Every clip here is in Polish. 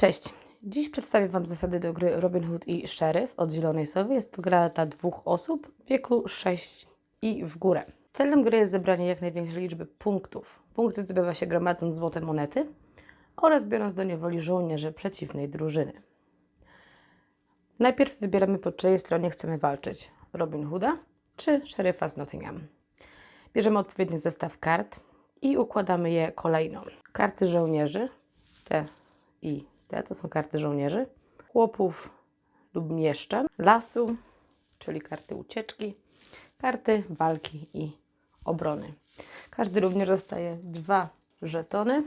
Cześć. Dziś przedstawię Wam zasady do gry Robin Hood i Sheriff od Zielonej Sowy. Jest to gra dla dwóch osób w wieku 6 i w górę. Celem gry jest zebranie jak największej liczby punktów. Punkty zdobywa się gromadząc złote monety oraz biorąc do niewoli żołnierzy przeciwnej drużyny. Najpierw wybieramy po czyjej stronie chcemy walczyć. Robin Hooda czy szeryfa z Nottingham. Bierzemy odpowiedni zestaw kart i układamy je kolejno. Karty żołnierzy, te i te to są karty żołnierzy, chłopów lub mieszczan, lasu, czyli karty ucieczki, karty walki i obrony. Każdy również dostaje dwa żetony.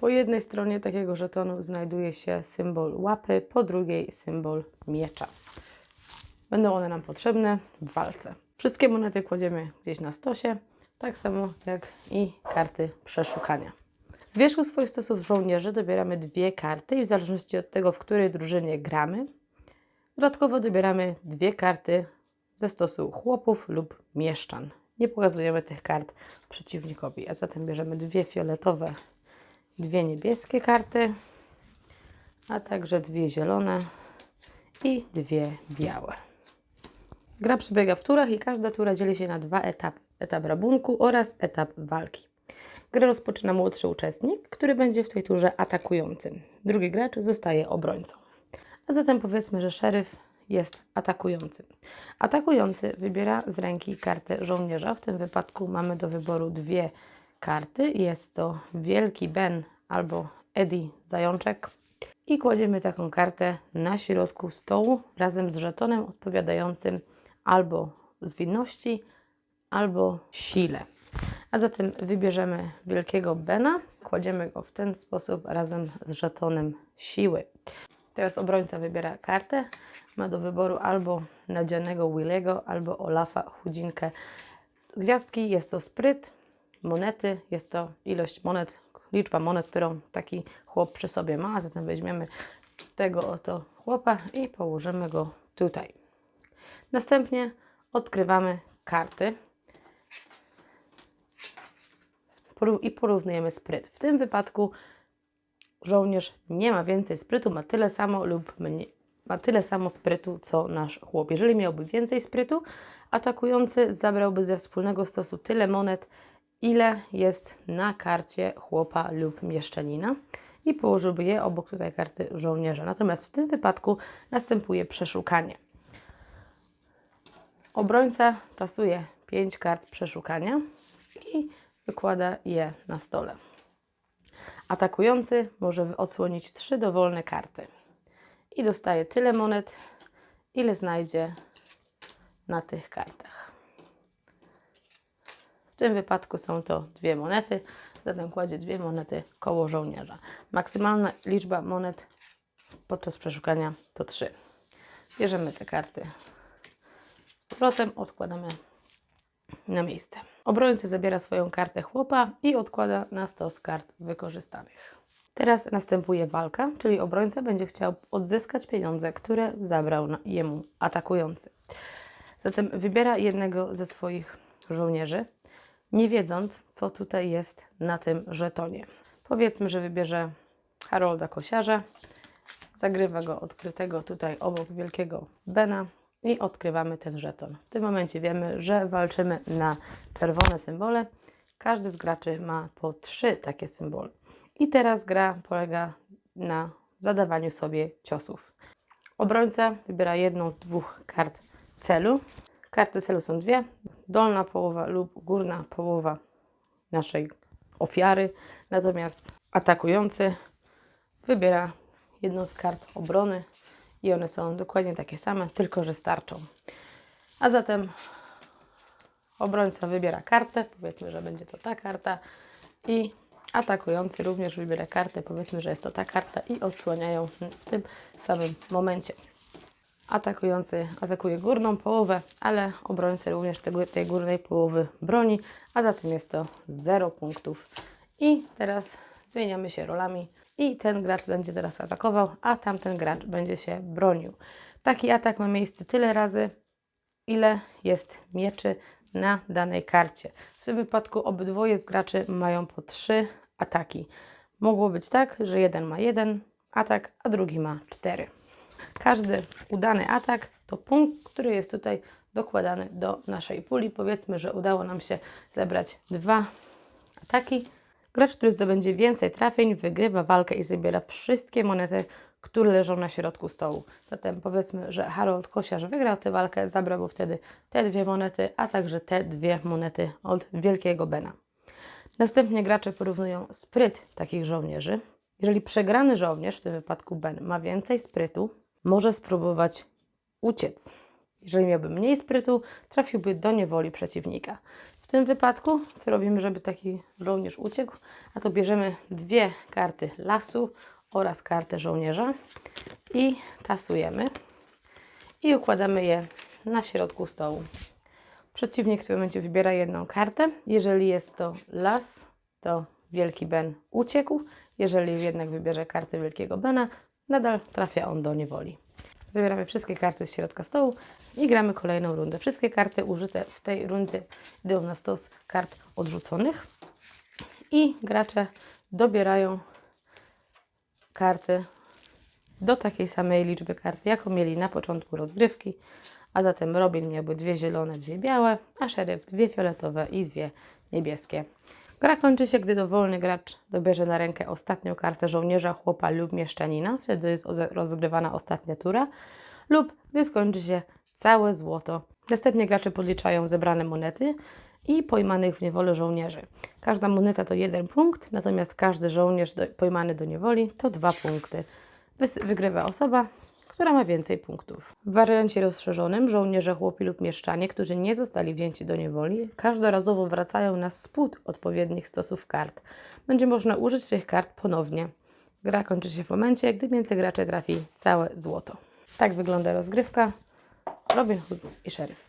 Po jednej stronie takiego żetonu znajduje się symbol łapy, po drugiej symbol miecza. Będą one nam potrzebne w walce. Wszystkie monety kładziemy gdzieś na stosie, tak samo jak i karty przeszukania. Z wierzchu swoich stosów żołnierzy dobieramy dwie karty i w zależności od tego, w której drużynie gramy, dodatkowo dobieramy dwie karty ze stosu chłopów lub mieszczan. Nie pokazujemy tych kart przeciwnikowi, a zatem bierzemy dwie fioletowe, dwie niebieskie karty, a także dwie zielone i dwie białe. Gra przebiega w turach i każda tura dzieli się na dwa etapy. Etap rabunku oraz etap walki. Grę rozpoczyna młodszy uczestnik, który będzie w tej turze atakującym. Drugi gracz zostaje obrońcą. A zatem powiedzmy, że szeryf jest atakującym. Atakujący wybiera z ręki kartę żołnierza. W tym wypadku mamy do wyboru dwie karty. Jest to Wielki Ben albo Eddie Zajączek. I kładziemy taką kartę na środku stołu razem z żetonem odpowiadającym albo zwinności, albo sile. A zatem wybierzemy wielkiego Bena, kładziemy go w ten sposób razem z żetonem siły. Teraz obrońca wybiera kartę. Ma do wyboru albo nadzianego Willego, albo Olafa Chudzinkę. Gwiazdki jest to spryt, monety jest to ilość monet, liczba monet, którą taki chłop przy sobie ma. A zatem weźmiemy tego oto chłopa i położymy go tutaj. Następnie odkrywamy karty i porównujemy spryt. W tym wypadku żołnierz nie ma więcej sprytu, ma tyle samo lub mniej, ma tyle samo sprytu, co nasz chłop. Jeżeli miałby więcej sprytu, atakujący zabrałby ze wspólnego stosu tyle monet, ile jest na karcie chłopa lub mieszczanina i położyłby je obok tutaj karty żołnierza. Natomiast w tym wypadku następuje przeszukanie. Obrońca tasuje 5 kart przeszukania i wykłada je na stole. Atakujący może odsłonić trzy dowolne karty i dostaje tyle monet, ile znajdzie na tych kartach. W tym wypadku są to dwie monety, zatem kładzie dwie monety koło żołnierza. Maksymalna liczba monet podczas przeszukania to trzy. Bierzemy te karty z powrotem, odkładamy na miejsce. Obrońca zabiera swoją kartę chłopa i odkłada na stos kart wykorzystanych. Teraz następuje walka, czyli obrońca będzie chciał odzyskać pieniądze, które zabrał jemu atakujący. Zatem wybiera jednego ze swoich żołnierzy, nie wiedząc, co tutaj jest na tym żetonie. Powiedzmy, że wybierze Harolda Kosiarza, zagrywa go odkrytego tutaj obok wielkiego Bena i odkrywamy ten żeton. W tym momencie wiemy, że walczymy na czerwone symbole. Każdy z graczy ma po trzy takie symbole. I teraz gra polega na zadawaniu sobie ciosów. Obrońca wybiera jedną z dwóch kart celu. Karty celu są dwie: dolna połowa lub górna połowa naszej ofiary. Natomiast atakujący wybiera jedną z kart obrony i one są dokładnie takie same, tylko że starczą. A zatem obrońca wybiera kartę, powiedzmy, że będzie to ta karta i atakujący również wybiera kartę, powiedzmy, że jest to ta karta i odsłaniają w tym samym momencie. Atakujący atakuje górną połowę, ale obrońcy również tego, tej górnej połowy broni, a zatem jest to 0 punktów. I teraz zmieniamy się rolami i ten gracz będzie teraz atakował, a tamten gracz będzie się bronił. Taki atak ma miejsce tyle razy, ile jest mieczy na danej karcie. W tym wypadku obydwoje z graczy mają po trzy ataki. Mogło być tak, że jeden ma jeden atak, a drugi ma cztery. Każdy udany atak to punkt, który jest tutaj dokładany do naszej puli. Powiedzmy, że udało nam się zebrać dwa ataki. Gracz, który zdobędzie więcej trafień, wygrywa walkę i zabiera wszystkie monety, które leżą na środku stołu. Zatem powiedzmy, że Harold Kosiarz wygrał tę walkę, zabrał wtedy te dwie monety, a także te dwie monety od Wielkiego Bena. Następnie gracze porównują spryt takich żołnierzy. Jeżeli przegrany żołnierz, w tym wypadku Ben, ma więcej sprytu, może spróbować uciec. Jeżeli miałby mniej sprytu, trafiłby do niewoli przeciwnika. W tym wypadku, co robimy, żeby taki żołnierz uciekł? A to bierzemy dwie karty lasu oraz kartę żołnierza i tasujemy i układamy je na środku stołu. Przeciwnik w tym momencie wybiera jedną kartę. Jeżeli jest to las, to Wielki Ben uciekł. Jeżeli jednak wybierze kartę Wielkiego Bena, nadal trafia on do niewoli. Zabieramy wszystkie karty z środka stołu i gramy kolejną rundę. Wszystkie karty użyte w tej rundzie idą na stos kart odrzuconych i gracze dobierają karty do takiej samej liczby kart, jaką mieli na początku rozgrywki, a zatem Robin miałby dwie zielone, dwie białe, a szeryf dwie fioletowe i dwie niebieskie. Gra kończy się, gdy dowolny gracz dobierze na rękę ostatnią kartę żołnierza, chłopa lub mieszczanina, wtedy jest rozgrywana ostatnia tura, lub gdy skończy się całe złoto. Następnie gracze podliczają zebrane monety i pojmanych w niewolę żołnierzy. Każda moneta to jeden punkt, natomiast każdy żołnierz do, pojmany do niewoli to dwa punkty. Wygrywa osoba, która ma więcej punktów. W wariancie rozszerzonym żołnierze, chłopi lub mieszczanie, którzy nie zostali wzięci do niewoli, każdorazowo wracają na spód odpowiednich stosów kart. Będzie można użyć tych kart ponownie. Gra kończy się w momencie, gdy między gracze trafi całe złoto. Tak wygląda rozgrywka. Robin Hood i szeryf.